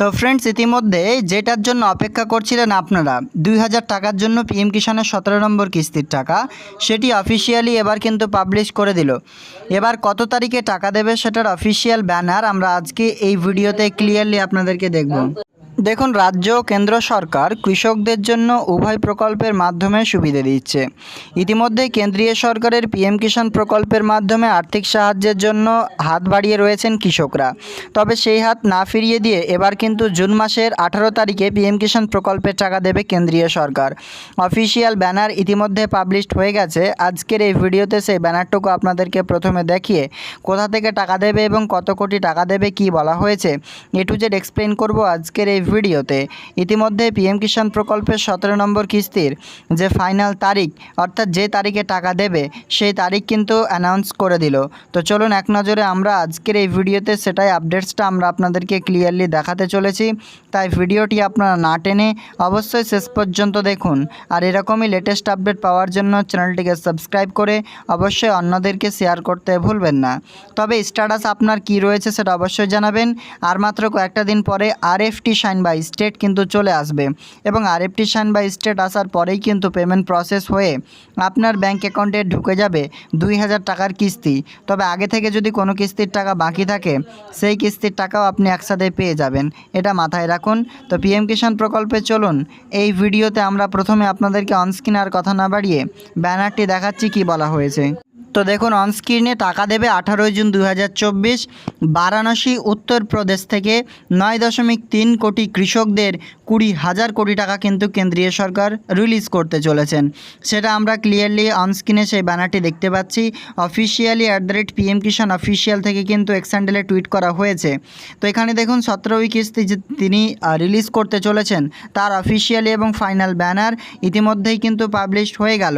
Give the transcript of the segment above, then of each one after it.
তো ফ্রেন্ডস ইতিমধ্যে যেটার জন্য অপেক্ষা করছিলেন আপনারা, দুই হাজার টাকার জন্য পিএম কিষাণের সতেরো নম্বর কিস্তির টাকা, সেটি অফিসিয়ালি এবার কিন্তু পাবলিশ করে দিল। এবার কত তারিখে টাকা দেবে সেটার অফিসিয়াল ব্যানার আমরা আজকে এই ভিডিওতে ক্লিয়ারলি আপনাদেরকে দেখব। দেখুন, রাজ্য কেন্দ্র সরকার কৃষকদের জন্য উভয় প্রকল্পের মাধ্যমে সুবিধে দিচ্ছে। ইতিমধ্যে কেন্দ্রীয় সরকারের পিএম কিষাণ প্রকল্পের মাধ্যমে আর্থিক সাহায্যের জন্য হাত বাড়িয়ে রয়েছেন কৃষকরা। তবে সেই হাত না ফিরিয়ে দিয়ে এবার কিন্তু জুন মাসের আঠারো তারিখে পিএম কিষাণ প্রকল্পের টাকা দেবে কেন্দ্রীয় সরকার। অফিসিয়াল ব্যানার ইতিমধ্যে পাবলিশড হয়ে গেছে। আজকের এই ভিডিওতে সেই ব্যানারটুকু আপনাদেরকে প্রথমে দেখিয়ে কোথা থেকে টাকা দেবে এবং কত কোটি টাকা দেবে কি বলা হয়েছে। এ টু জেড এক্সপ্লেন করব আজকের এই ভিডিওতে। ইতিমধ্যে পিএম কিষাণ প্রকল্পের সতেরো নম্বর কিস্তির যে ফাইনাল তারিখ, অর্থাৎ যে তারিখে টাকা দেবে, সেই তারিখ কিন্তু অ্যানাউন্স করে দিল। তো চলুন এক নজরে আমরা আজকের এই ভিডিওতে সেটাই আপডেটসটা আমরা আপনাদেরকে ক্লিয়ারলি দেখাতে চলেছি। তাই ভিডিওটি আপনারা না টেনে অবশ্যই শেষ পর্যন্ত দেখুন। আর এরকমই লেটেস্ট আপডেট পাওয়ার জন্য চ্যানেলটিকে সাবস্ক্রাইব করে অবশ্যই অন্যদেরকে শেয়ার করতে ভুলবেন না। তবে স্ট্যাটাস আপনার কি রয়েছে সেটা অবশ্যই জানাবেন। আর মাত্র কয়েকটা দিন পরে আরএফটি সাইন বাই স্টেট কিন্তু চলে আসবে এবং আরএফটি সাইন বা স্টেট আসার পরেই কিন্তু পেমেন্ট প্রসেস হয়ে আপনার ব্যাংক অ্যাকাউন্টে ঢুকে যাবে দুই হাজার টাকার কিস্তি। তবে আগে থেকে যদি কোনো কিস্তির টাকা বাকি থাকে, সেই কিস্তির টাকাও আপনি একসাথে পেয়ে যাবেন। এটা মাথায় রাখুন। তো পিএম কিষাণ প্রকল্পে চলুন। এই ভিডিওতে আমরা প্রথমে আপনাদেরকে অনস্ক্রিন আর কথা না বাড়িয়ে ব্যানারটি দেখাচ্ছি কি বলা হয়েছে। তো দেখুন অনস্ক্রিনে টাকা দেবে আঠারোই জুন দু হাজার চব্বিশ, বারাণসী উত্তরপ্রদেশ থেকে নয় দশমিক তিন কোটি কৃষকদের কুড়ি হাজার কোটি টাকা কিন্তু কেন্দ্রীয় সরকার রিলিজ করতে চলেছেন। সেটা আমরা ক্লিয়ারলি অনস্ক্রিনে সেই ব্যানারটি দেখতে পাচ্ছি। Officially at the rate PM Kisan official থেকে কিন্তু এক্সান্ডেলে টুইট করা হয়েছে। তো এখানে দেখুন, সতেরোই কিস্তি যে তিনি রিলিজ করতে চলেছেন, তার অফিসিয়ালি এবং ফাইনাল ব্যানার ইতিমধ্যেই কিন্তু পাবলিশড হয়ে গেল।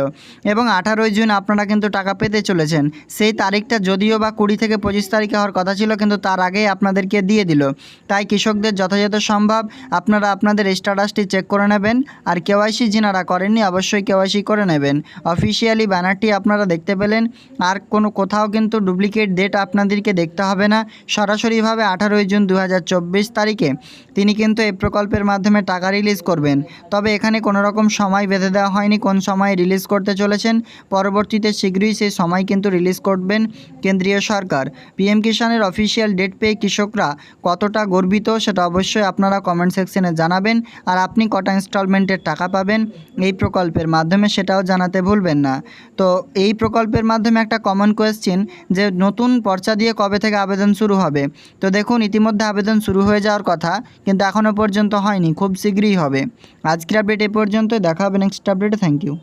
এবং আঠারোই জুন আপনারা কিন্তু টাকা পেতে চলেছেন। সেই তারিখটা যদিও বা কুড়ি থেকে পঁচিশ তারিখে হওয়ার কথা ছিল, কিন্তু তার আগেই আপনাদেরকে দিয়ে দিল। তাই কৃষকদের যথাযথ সম্ভব আপনারা আপনাদের স্ট্যাটাসটি চেক করে নেবেন, আর কেওয়াইসি যিনারা করেননি অবশ্যই কেওয়াইসি করে নেবেন। অফিসিয়ালি ব্যানারটি আপনারা দেখতে পেলেন, আর কোনো কোথাও কিন্তু ডুপ্লিকেট ডেট আপনাদেরকে দেখতে হবে না। সরাসরিভাবে আঠারোই জুন দু হাজার চব্বিশ তারিখে তিনি কিন্তু এই প্রকল্পের মাধ্যমে টাকা রিলিজ করবেন। তবে এখানে কোনো রকম সময় বেঁধে দেওয়া হয়নি, কোন সময় রিলিজ করতে চলেছেন, পরবর্তীতে শীঘ্রই সেই সময় কিন্তু রিলিজ করবেন কেন্দ্রীয় সরকার। পিএম কিষাণের অফিসিয়াল ডেট পেয়ে কৃষকরা কতটা গর্বিত সেটা অবশ্যই আপনারা কমেন্ট সেকশনে জানাবেন। আর আপনি কটা ইনস্টলমেন্টের টাকা পাবেন এই প্রকল্পের মাধ্যমে সেটাও জানাতে ভুলবেন না। তো এই প্রকল্পের মাধ্যমে একটা কমন কোয়েশ্চেন যে নতুন পর্চা দিয়ে কবে থেকে আবেদন শুরু হবে? তো দেখুন, ইতিমধ্যে আবেদন শুরু হয়ে যাওয়ার কথা, কিন্তু এখনও পর্যন্ত হয়নি, খুব শীঘ্রই হবে। আজকের আপডেট এ পর্যন্ত দেখা হবে নেক্সট আপডেটে থ্যাংক ইউ